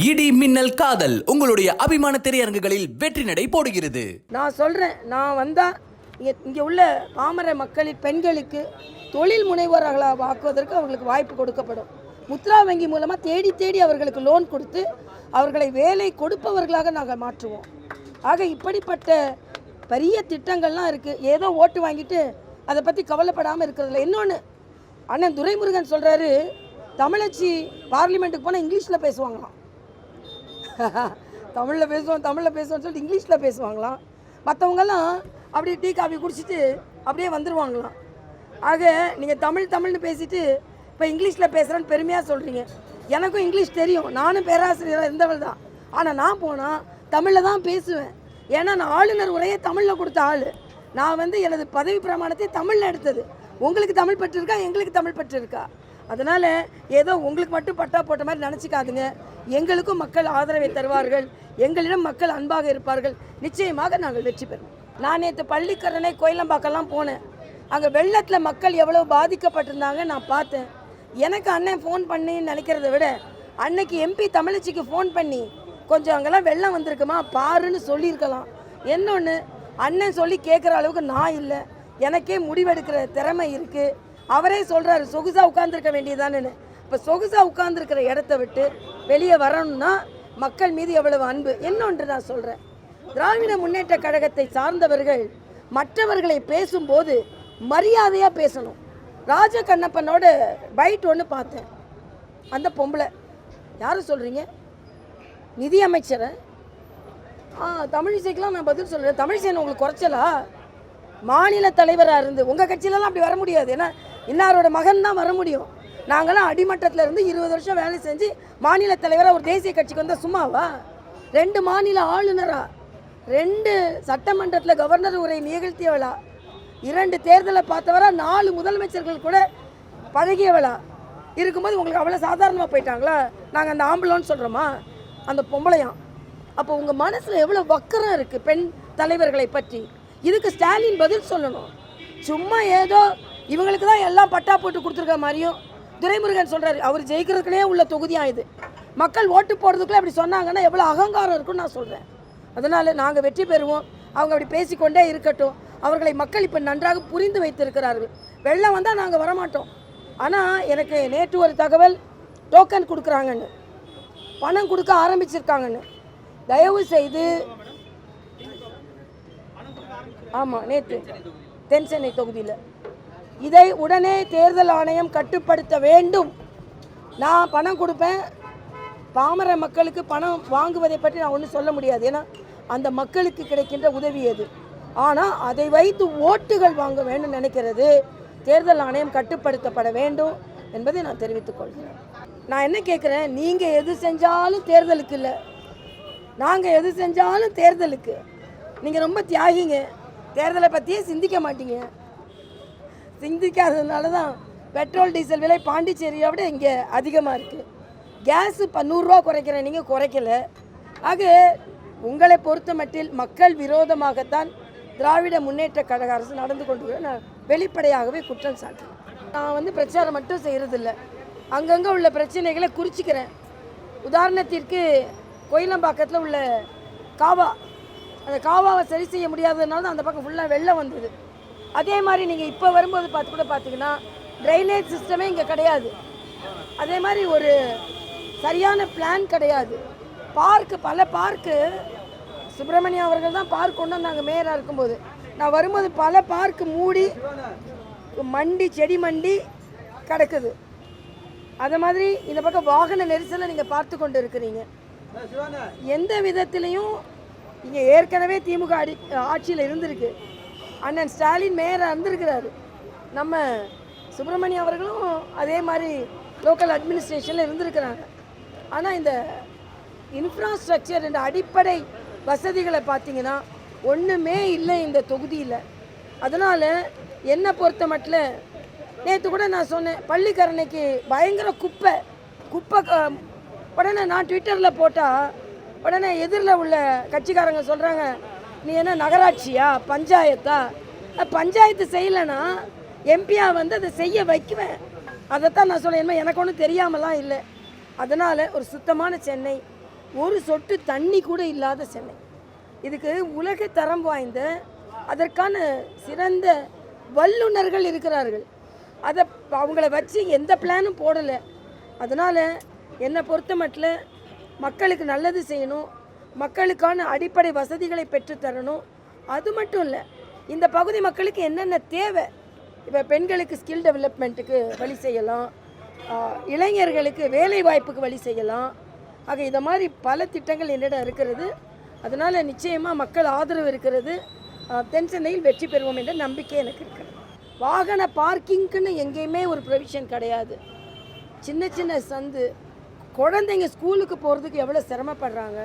இடி மின்னல் காதல் உங்களுடைய அபிமான திரையரங்குகளில் வெற்றி நடை போடுகிறது. நான் சொல்கிறேன் நான் வந்தால் இங்கே இங்கே உள்ள பாமர மக்களின் பெண்களுக்கு தொழில் முனைவோர்களாக ஆக்குவதற்கு அவர்களுக்கு வாய்ப்பு கொடுக்கப்படும். முத்ரா வங்கி மூலமாக தேடி தேடி அவர்களுக்கு லோன் கொடுத்து அவர்களை வேலை கொடுப்பவர்களாக நாங்கள் மாற்றுவோம். ஆக இப்படிப்பட்ட பெரிய திட்டங்கள்லாம் இருக்குது ஏதோ ஓட்டு வாங்கிட்டு அதை பற்றி கவலைப்படாமல் இருக்கிறதில்ல இன்னொன்று அண்ணன் துரைமுருகன் சொல்கிறாரு தமிழச்சி பார்லிமெண்ட்டுக்கு போனால் இங்கிலீஷில் பேசுவாங்களாம். தமிழில் பேசுவோம் தமிழில் பேசுவோம்னு சொல்லிட்டு இங்கிலீஷில் பேசுவாங்களாம். மற்றவங்கெல்லாம் அப்படியே டீ காஃபி குடிச்சிட்டு அப்படியே வந்துடுவாங்களாம் ஆக நீங்கள் தமிழ் தமிழ்னு பேசிட்டு இப்போ இங்கிலீஷில் பேசுகிறேன்னு பெருமையாக சொல்கிறீங்க எனக்கும் இங்கிலீஷ் தெரியும். நானும் பேராசிரியராக இருந்தவள் தான். ஆனால் நான் போனால் தமிழில் தான் பேசுவேன். ஏன்னா நான் ஆளுநர் உரையை தமிழில் கொடுத்த ஆள். நான் வந்து எனது பதவி பிரமாணத்தை தமிழில் எடுத்தது. உங்களுக்கு தமிழ் பற்று இருக்கா எங்களுக்கு தமிழ் பற்று இருக்கா அதனால் ஏதோ உங்களுக்கு மட்டும் பட்டா போட்ட மாதிரி நினச்சிக்காதுங்க. எங்களுக்கும் மக்கள் ஆதரவை தருவார்கள். எங்களிடம் மக்கள் அன்பாக இருப்பார்கள். நிச்சயமாக நாங்கள் வெற்றி பெறுவோம். நான் நேற்று பள்ளிக்கரணை கோயிலம்பாக்கெல்லாம் போனேன். அங்கே வெள்ளத்தில் மக்கள் எவ்வளோ பாதிக்கப்பட்டிருந்தாங்க நான் பார்த்தேன். எனக்கு அண்ணன் ஃபோன் பண்ணி நினைக்கிறத விட அன்னைக்கு எம்பி தமிழச்சிக்கு ஃபோன் பண்ணி கொஞ்சம் அங்கெல்லாம் வெள்ளம் வந்திருக்குமா பாருன்னு சொல்லியிருக்கலாம். என்னொன்று அண்ணன் சொல்லி கேட்குற அளவுக்கு நான் இல்லை. எனக்கே முடிவெடுக்கிற திறமை இருக்குது அவரே சொல்கிறாரு சொகுசாக உட்காந்துருக்க வேண்டியதானேன்னு இப்போ சொகுசாக உட்காந்துருக்கிற இடத்த விட்டு வெளியே வரணும்னா மக்கள் மீது எவ்வளவு அன்பு? இன்னொன்று நான் சொல்கிறேன் திராவிட முன்னேற்ற கழகத்தை சார்ந்தவர்கள் மற்றவர்களை பேசும்போது மரியாதையாக பேசணும். ராஜ கண்ணப்பனோட பைட் ஒன்று பார்த்தேன். அந்த பொம்பளை. யார் சொல்கிறீங்க நிதியமைச்சரை? ஆ தமிழிசைக்கெலாம் நான் பதில் சொல்கிறேன் தமிழிசை உங்களுக்கு குறைச்சலா? மாநில தலைவராக இருந்து உங்கள் கட்சியிலலாம் அப்படி வர முடியாது. ஏன்னா இன்னாரோட மகன் தான் வர முடியும். நாங்களாம் அடிமட்டத்தில் இருந்து இருபது வருஷம் வேலை செஞ்சு மாநில தலைவராக ஒரு தேசிய கட்சிக்கு வந்தால் சும்மாவா? ரெண்டு மாநில ஆளுநராக ரெண்டு சட்டமன்றத்தில் கவர்னர் உரை நிகழ்த்தியவளா? இரண்டு தேர்தலை பார்த்தவரா? நாலு முதலமைச்சர்கள் கூட பழகியவளா? இருக்கும்போது உங்களுக்கு அவ்வளோ சாதாரணமாக போயிட்டாங்களா? நாங்கள் அந்த ஆம்பளோன்னு சொல்கிறோமா அந்த பொம்பளையாம். அப்போ உங்கள் மனசில் எவ்வளோ வக்கரம் இருக்குது பெண் தலைவர்களை பற்றி? இதுக்கு ஸ்டாலின் பதில் சொல்லணும். சும்மா ஏதோ இவங்களுக்கு தான் எல்லாம் பட்டா போட்டு கொடுத்துருக்க மாதிரியும் துரைமுருகன் சொல்கிறாரு அவர் ஜெயிக்கிறதுக்குனே உள்ள தொகுதியாக இது மக்கள் ஓட்டு போடுறதுக்குள்ளே அப்படி சொன்னாங்கன்னா எவ்வளோ அகங்காரம் இருக்குன்னு நான் சொல்கிறேன் அதனால் நாங்கள் வெற்றி பெறுவோம். அவங்க அப்படி பேசிக்கொண்டே இருக்கட்டும். அவர்களை மக்கள் இப்போ நன்றாக புரிந்து வைத்திருக்கிறார்கள். வெள்ளம் வந்தால் நாங்கள் வரமாட்டோம். ஆனால் எனக்கு நேற்று ஒரு தகவல் டோக்கன் கொடுக்குறாங்கன்னு. பணம் கொடுக்க ஆரம்பிச்சிருக்காங்கன்னு. தயவு செய்து ஆமாம் நேற்று தென் சென்னை தொகுதியில். இதை உடனே தேர்தல் ஆணையம் கட்டுப்படுத்த வேண்டும். நான் பணம் கொடுப்பேன். பாமர மக்களுக்கு பணம் வாங்குவதை பற்றி நான் ஒன்றும் சொல்ல முடியாது. ஏன்னா அந்த மக்களுக்கு கிடைக்கின்ற உதவி அது ஆனால் அதை வைத்து ஓட்டுகள் வாங்க வேண்டும் நினைக்கிறது. தேர்தல் ஆணையம் கட்டுப்படுத்தப்பட வேண்டும் என்பதை நான் தெரிவித்துக் கொள்கிறேன். நான் என்ன கேட்குறேன்? நீங்கள் எது செஞ்சாலும் தேர்தலுக்கு இல்லை. நாங்கள் எது செஞ்சாலும் தேர்தலுக்கு. நீங்கள் ரொம்ப தியாகிங்க. தேர்தலை பற்றியே சிந்திக்க மாட்டீங்க. சிந்திக்காததுனால தான் பெட்ரோல் டீசல் விலை பாண்டிச்சேரியை விட இங்கே அதிகமாக இருக்குது கேஸு இப்போ நூறுரூவா குறைக்கிறேன் நீங்கள் குறைக்கல. ஆக உங்களை பொறுத்த மட்டில் மக்கள் விரோதமாகத்தான் திராவிட முன்னேற்ற கழக அரசு நடந்து கொண்டு நான் வெளிப்படையாகவே குற்றம் சாட்டுறேன். நான் வந்து பிரச்சாரம் மட்டும் செய்கிறதில்ல அங்கங்கே உள்ள பிரச்சனைகளை குறிச்சிக்கிறேன். உதாரணத்திற்கு கோயிலம்பாக்கத்தில் உள்ள காவா. அந்த காவாவை சரி செய்ய முடியாததுனால தான் அந்த பக்கம் ஃபுல்லாக வெள்ளம் வந்தது. அதே மாதிரி நீங்கள் இப்போ வரும்போது பார்த்து கூட பார்த்தீங்கன்னா ட்ரைனேஜ் சிஸ்டமே இங்கே கிடையாது. அதே மாதிரி ஒரு சரியான பிளான் கிடையாது. பார்க்கு பல பார்க்கு சுப்பிரமணியம் அவர்கள் தான் பார்க் கொண்டு வந்தாங்க மேயராக இருக்கும்போது. நான் வரும்போது பல பார்க்கு மூடி மண்டி செடி மண்டி கிடக்குது. அது மாதிரி இந்த பக்கம் வாகன நெரிசலை நீங்கள் பார்த்து கொண்டு இருக்கிறீங்க. எந்த விதத்துலேயும் இங்கே ஏற்கனவே திமுக அடி ஆட்சியில் இருந்திருக்கு. அண்ணன் ஸ்டாலின் மேயராக இருந்திருக்கிறாரு. நம்ம சுப்பிரமணியம் அவர்களும் அதே மாதிரி லோக்கல் அட்மினிஸ்ட்ரேஷனில் இருந்திருக்கிறாங்க. ஆனால் இந்த இன்ஃப்ராஸ்ட்ரக்சர் இந்த அடிப்படை வசதிகளை பார்த்தீங்கன்னா ஒன்றுமே இல்லை இந்த தொகுதியில். அதனால் என்னை பொறுத்த மட்டும் நேற்று கூட நான் சொன்னேன் பள்ளிக்கரணைக்கு பயங்கர குப்பை குப்பை க- உடனே நான் ட்விட்டரில் போட்டால் உடனே எதிரில் உள்ள கட்சிக்காரங்க சொல்கிறாங்க நீ என்ன நகராட்சியா? பஞ்சாயத்தா? பஞ்சாயத்து செய்யலைன்னா எம்பியா வந்து அதை செய்ய வைக்குவேன். அதைத்தான் நான் சொல்ல எனக்கு ஒன்றும் தெரியாமலாம் இல்லை. அதனால் ஒரு சுத்தமான சென்னை ஒரு சொட்டு தண்ணி கூட இல்லாத சென்னை. இதுக்கு உலக தரம் வாய்ந்த அதற்கான சிறந்த வல்லுநர்கள் இருக்கிறார்கள். அதை அவங்கள வச்சு எந்த பிளானும் போடலை. அதனால் என்னை பொறுத்த மட்டும் மக்களுக்கு நல்லது செய்யணும். மக்களுக்கான அடிப்படை வசதிகளை பெற்றுத்தரணும் அது மட்டும் இல்லை இந்த பகுதி மக்களுக்கு என்னென்ன தேவை? இப்போ பெண்களுக்கு ஸ்கில் டெவலப்மெண்ட்டுக்கு வழி செய்யலாம். இளைஞர்களுக்கு வேலை வாய்ப்புக்கு வழி செய்யலாம். ஆக இதை மாதிரி பல திட்டங்கள் என்னிடம் இருக்கிறது. அதனால் நிச்சயமாக மக்கள் ஆதரவு இருக்கிறது. தென்சென்னையில் வெற்றி பெறுவோம் என்ற நம்பிக்கை எனக்கு இருக்குது வாகன பார்க்கிங்க்குன்னு எங்கேயுமே ஒரு ப்ரொவிஷன் கிடையாது. சின்ன சின்ன சந்து. குழந்தைங்க ஸ்கூலுக்கு போகிறதுக்கு எவ்வளோ சிரமப்படுறாங்க?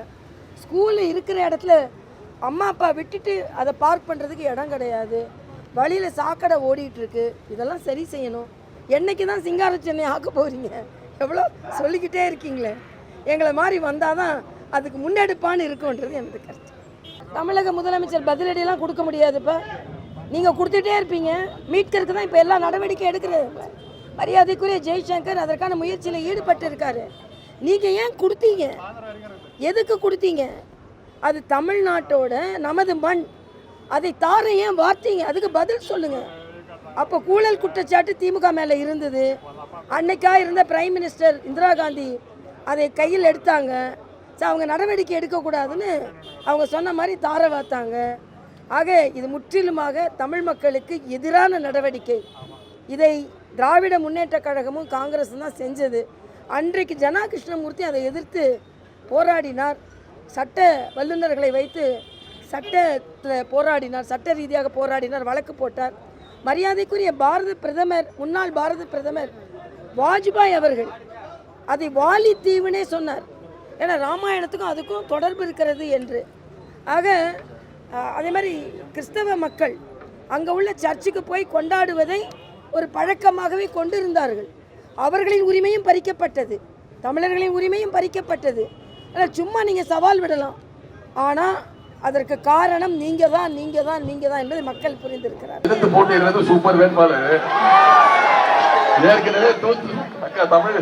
ஸ்கூலில் இருக்கிற இடத்துல அம்மா அப்பா விட்டுட்டு அதை பார்க் பண்ணுறதுக்கு இடம் கிடையாது. வழியில் சாக்கடை ஓடிட்டுருக்கு இதெல்லாம் சரி செய்யணும். என்னைக்கு தான் சிங்கார சென்னை ஆக்க போகிறீங்க எவ்வளோ சொல்லிக்கிட்டே இருக்கீங்களே. எங்களை மாதிரி வந்தால் தான் அதுக்கு முன்னெடுப்பான்னு இருக்கும்ன்றது எனது கருத்து. தமிழக முதலமைச்சர் பதிலடியெல்லாம் கொடுக்க முடியாதுப்பா நீங்கள் கொடுத்துட்டே இருப்பீங்க. மீட்கிறதுக்கு தான் இப்போ எல்லா நடவடிக்கை எடுக்கிறது. மரியாதைக்குரிய ஜெய்சங்கர் அதற்கான முயற்சியில் ஈடுபட்டு இருக்காரு. நீங்கள் ஏன் கொடுத்தீங்க? எதுக்கு கொடுத்தீங்க? அது தமிழ்நாட்டோட நமது மண். அதை தார ஏன் வார்த்தீங்க? அதுக்கு பதில் சொல்லுங்கள் அப்போ கூழல் குற்றச்சாட்டு திமுக மேலே இருந்தது. அன்னைக்காக இருந்த பிரைம் மினிஸ்டர் இந்திரா காந்தி அதை கையில் எடுத்தாங்க. ஸோ அவங்க நடவடிக்கை எடுக்கக்கூடாதுன்னு அவங்க சொன்ன மாதிரி தார வார்த்தாங்க. ஆக இது முற்றிலுமாக தமிழ் மக்களுக்கு எதிரான நடவடிக்கை. இதை திராவிட முன்னேற்ற கழகமும் காங்கிரஸும் தான் செஞ்சது. அன்றைக்கு ஜனா கிருஷ்ணமூர்த்தி அதை எதிர்த்து போராடினார். சட்ட வல்லுநர்களை வைத்து சட்டத்தில் போராடினார் சட்ட ரீதியாக போராடினார் வழக்கு போட்டார். மரியாதைக்குரிய பாரத பிரதமர் முன்னாள் பாரத பிரதமர் வாஜ்பாய் அவர்கள் அதை வாலி தீவுனே சொன்னார். ஏன்னா ராமாயணத்துக்கும் அதுக்கும் தொடர்பு இருக்கிறது என்று. ஆக அதே மாதிரி கிறிஸ்தவ மக்கள் அங்கே உள்ள சர்ச்சுக்கு போய் கொண்டாடுவதை ஒரு பழக்கமாகவே கொண்டிருந்தார்கள். அவர்களின் உரிமையும் பறிக்கப்பட்டது. தமிழர்களின் உரிமையும் பறிக்கப்பட்டது. ஆனால் சும்மா நீங்கள் சவால் விடலாம். ஆனால் அதற்கு காரணம் நீங்கள் தான் நீங்கள் தான் நீங்கள் தான் என்பதை மக்கள் புரிந்திருக்கிறார் எதிர்த்து போட்டியிடுறது சூப்பர் வேட்பாளர். ஏற்கனவே தோத்து அக்கா தமிழ்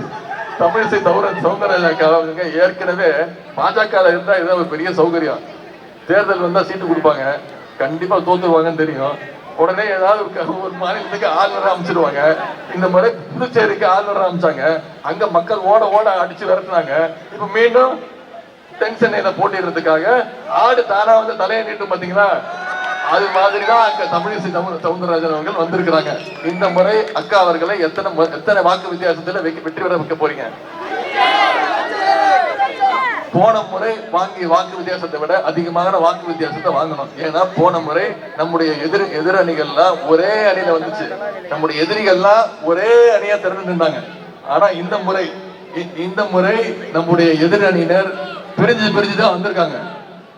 தமிழிசை தவிர சௌந்தரராஜ அவங்க ஏற்கனவே பாஜக இருந்தா இதுதான் ஒரு பெரிய சௌகரியம். தேர்தல் வந்தா சீட்டு கொடுப்பாங்க. கண்டிப்பா தோத்துருவாங்கன்னு தெரியும். உடனே ஏதாவது ஒரு ஒரு மாநிலத்துக்கு ஆளுநர் அமைச்சிருவாங்க இந்த முறை புதுச்சேரிக்கு ஆளுநர் அமைச்சாங்க அங்க மக்கள் ஓட ஓட அடிச்சு விரட்டினாங்க. இப்ப மீண்டும் தென் சென்னையில போட்டிடுறதுக்காக ஆடு தானா வந்து தலையை நீட்டும் பாத்தீங்களா? அது மாதிரிதான் அங்க தமிழிசை தமிழ் சவுந்தரராஜன் அவர்கள் வந்திருக்கிறாங்க. இந்த முறை அக்கா அவர்களை எத்தனை எத்தனை வாக்கு வித்தியாசத்துல வெற்றி பெற வைக்க போறீங்க? போன முறை வாங்கி வாக்கு வித்தியாசத்தை விட அதிகமான வாக்கு வித்தியாசத்தை வாங்கணும். ஏன்னா போன முறை நம்முடைய எதிர் எதிரணிகள்லாம் ஒரே அணியில வந்துச்சு. நம்முடைய எதிரிகள்லாம் ஒரே அணியா திறந்து நின்றாங்க. ஆனா இந்த முறை இ- இந்த முறை நம்முடைய எதிரணியினர் பிரிஞ்சு பிரிஞ்சு தான் வந்திருக்காங்க.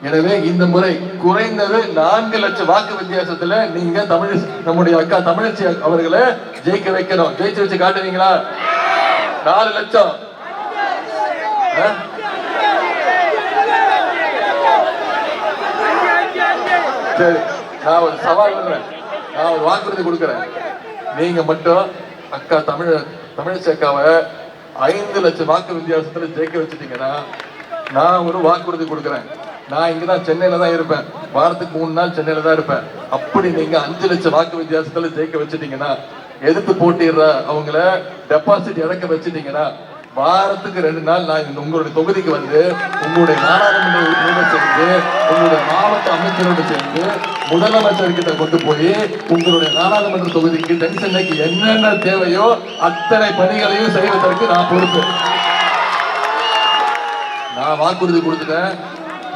எனவே இந்த முறை குறைந்தது நான்கு லட்சம் வாக்கு வித்தியாசத்துல நீங்க தமிழ் நம்முடைய அக்கா தமிழச்சி அவர்களை ஜெயிக்க வைக்கணும். ஜெயிச்சு வச்சு காட்டுவீங்களா? நாலு லட்சம். சரி நான் ஒரு சவால் விடுறேன். நான் ஒரு வாக்குறுதி கொடுக்குறேன். நீங்க மட்டும் அக்கா தமிழ் தமிழிசை அக்காவை ஐந்து லட்சம் வாக்கு வித்தியாசத்துல ஜெயிக்க வச்சுட்டீங்கன்னா நான் ஒரு வாக்குறுதி கொடுக்குறேன். நான் இங்க தான் சென்னையில தான் இருப்பேன். வாரத்துக்கு மூணு நாள் சென்னையில தான் இருப்பேன். அப்படி நீங்க அஞ்சு லட்சம் வாக்கு வித்தியாசத்துல ஜெயிக்க வச்சுட்டீங்கன்னா எதிர்த்து போட்டிடுற அவங்கள டெபாசிட் இறக்க வச்சுட்டீங்கன்னா வாரத்துக்கு ரெண்டு நாள் நான் இந்த உங்களுடைய தொகுதிக்கு வந்து உங்களுடைய நாடாளுமன்ற உறுப்பினரோட சேர்ந்து உங்களுடைய மாவட்ட அமைச்சரோட சேர்ந்து முதலமைச்சர் கிட்ட கொண்டு போய் உங்களுடைய நாடாளுமன்ற தொகுதிக்கு தென் சென்னைக்கு என்னென்ன தேவையோ அத்தனை பணிகளையும் செய்வதற்கு நான் பொறுப்பு. நான் வாக்குறுதி கொடுத்துட்டேன்.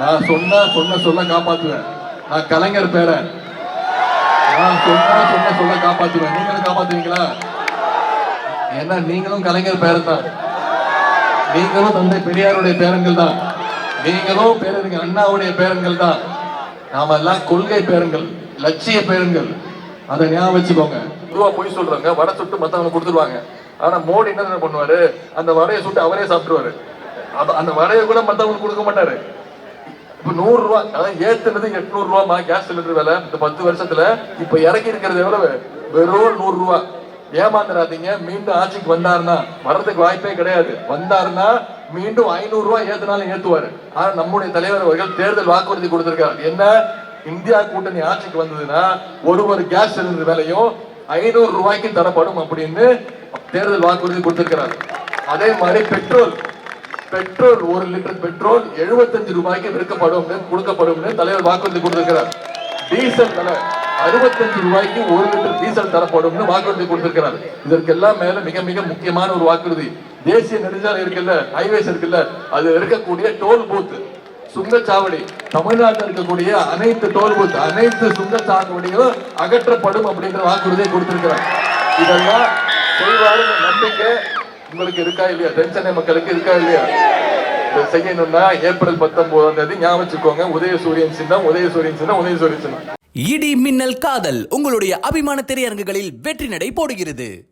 நான் சொன்ன சொன்ன சொல்ல காப்பாற்றுவேன் நான் கலைஞர் பேரன். நான் சொன்ன சொன்ன சொல்ல காப்பாற்றுவேன் நீங்களும் காப்பாற்றுவீங்களா ஏன்னா நீங்களும் கலைஞர் பேரன் தான். நீங்களும் தந்தை பெரியாருடைய பேரன்கள் தான். நீங்களும் பேரறிஞர் அண்ணாவுடைய பேரன்கள் தான். நாம எல்லாம் கொள்கை பேரன்கள் லட்சிய பேரன்கள் அதை ஞாபகம் வச்சுக்கோங்க. ரூபா பொய் சொல்றாங்க வடை சுட்டு மத்தவங்க கொடுத்துருவாங்க. ஆனா மோடி என்ன பண்ணுவாரு? அந்த வடையை சுட்டு அவரே சாப்பிட்டுருவாரு. அந்த வடையை கூட மத்தவங்களுக்கு கொடுக்க மாட்டாரு. இப்ப நூறு ரூபா அதாவது ஏத்துனது எட்நூறு ரூபாமா கேஸ் சிலிண்டர் விலை. இந்த பத்து வருஷத்துல இப்ப இறக்கி இருக்கிறது எவ்வளவு? வெறும் நூறு ரூபாய் ஏமாந்துடாதீங்க மீண்டும் ஆட்சிக்கு வந்தாருன்னா வர்றதுக்கு வாய்ப்பே கிடையாது. வந்தாருன்னா மீண்டும் ஐநூறு ரூபாய் ஏத்துனாலும் ஏத்துவாரு. ஆனா நம்முடைய தலைவர் அவர்கள் தேர்தல் வாக்குறுதி கொடுத்திருக்காரு. என்ன? இந்தியா கூட்டணி ஆட்சிக்கு வந்ததுன்னா ஒரு ஒரு கேஸ் சிலிண்டர் விலையும் ஐநூறு ரூபாய்க்கு தரப்படும் அப்படின்னு தேர்தல் வாக்குறுதி கொடுத்திருக்கிறார். அதே மாதிரி பெட்ரோல். பெட்ரோல் ஒரு லிட்டர் பெட்ரோல் 75 ரூபாய்க்கு விற்கப்படும் கொடுக்கப்படும் தலைவர் வாக்குறுதி கொடுத்திருக்கிறார். டீசல் விலை அறுபத்தஞ்சு ரூபாய்க்கு ஒரு லிட்டர் டீசல் தரப்படும்னு வாக்குறுதி கொடுத்திருக்கிறார். இதற்கெல்லாம் மேல மிக மிக முக்கியமான ஒரு வாக்குறுதி. தேசிய நெடுஞ்சாலை இருக்குல்ல ஹைவேஸ் இருக்குல்ல அது இருக்கக்கூடிய டோல் பூத் சுங்கச்சாவடி தமிழ்நாட்டில் இருக்கக்கூடிய அனைத்து டோல் பூத் அனைத்து சுங்கச்சாவடிகளும் அகற்றப்படும் அப்படிங்கிற வாக்குறுதியை கொடுத்திருக்கிறார். இதெல்லாம் செய்வாருன்னு நம்பிக்கை உங்களுக்கு இருக்கா இல்லையா? தென்சென்னை மக்களுக்கு இருக்கா இல்லையா? செய்யணும்னா ஏப்ரல் பத்தொன்பதாம் தேதி ஞாபகம் வச்சுக்கோங்க. உதயசூரியன் சின்னம் உதயசூரியன் சின்னம் உதயசூரியன் சின்னம். இடி மின்னல் காதல் உங்களுடைய அபிமான திரையரங்குகளில் வெற்றி நடை போடுகிறது.